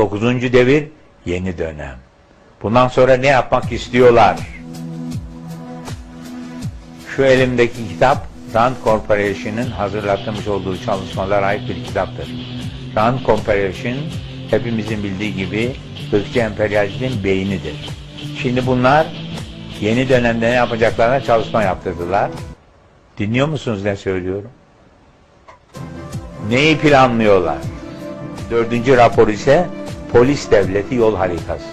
Dokuzuncu devir yeni dönem. Bundan sonra ne yapmak istiyorlar? Şu elimdeki kitap Rand Corporation'ın hazırlatmış olduğu çalışmalara ait bir kitaptır. Rand Corporation hepimizin bildiği gibi ırkçı emperyalizmin beynidir. Şimdi bunlar yeni dönemde ne yapacaklarına çalışma yaptırdılar. Dinliyor musunuz ne söylüyorum? Neyi planlıyorlar? Dördüncü rapor ise polis devleti yol haritası.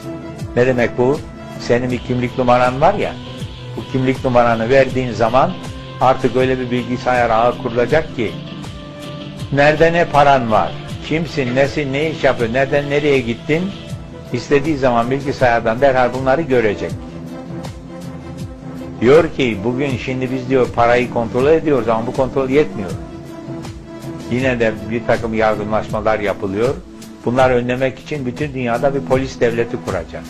Ne demek bu? Senin bir kimlik numaran var ya, bu kimlik numaranı verdiğin zaman artık öyle bir bilgisayar ağı kurulacak ki nerede ne paran var, kimsin, nesin, ne iş yapıyorsun, nereden nereye gittin istediği zaman bilgisayardan derhal bunları görecek. Diyor ki bugün şimdi biz diyor parayı kontrol ediyoruz ama bu kontrol yetmiyor. Yine de bir takım yardımlaşmalar yapılıyor. Bunlar önlemek için bütün dünyada bir polis devleti kuracak.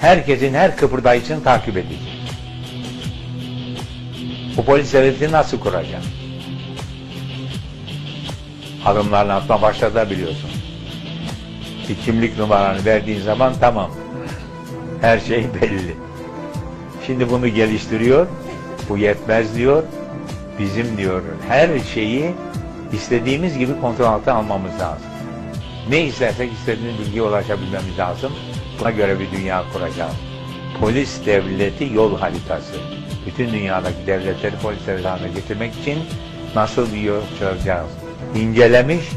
Herkesin her kıpırdayışını takip edecek. Bu polis devletini nasıl kuracak? Adımlarla atma başladı biliyorsun. Bir kimlik numaranı verdiğin zaman tamam. Her şey belli. Şimdi bunu geliştiriyor. Bu yetmez diyor. Bizim diyor her şeyi istediğimiz gibi kontrol altına almamız lazım. Ne istersek istediğimiz bilgiye ulaşabilmemiz lazım. Buna göre bir dünya kuracağız. Polis devleti yol haritası. Bütün dünyadaki devletleri polis devleti haline getirmek için nasıl bir yol çözeceğiz? İncelemiş,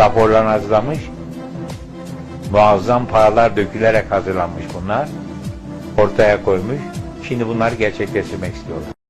raporlar hazırlamış, muazzam paralar dökülerek hazırlanmış bunlar. Ortaya koymuş. Şimdi bunları gerçekleştirmek istiyorlar.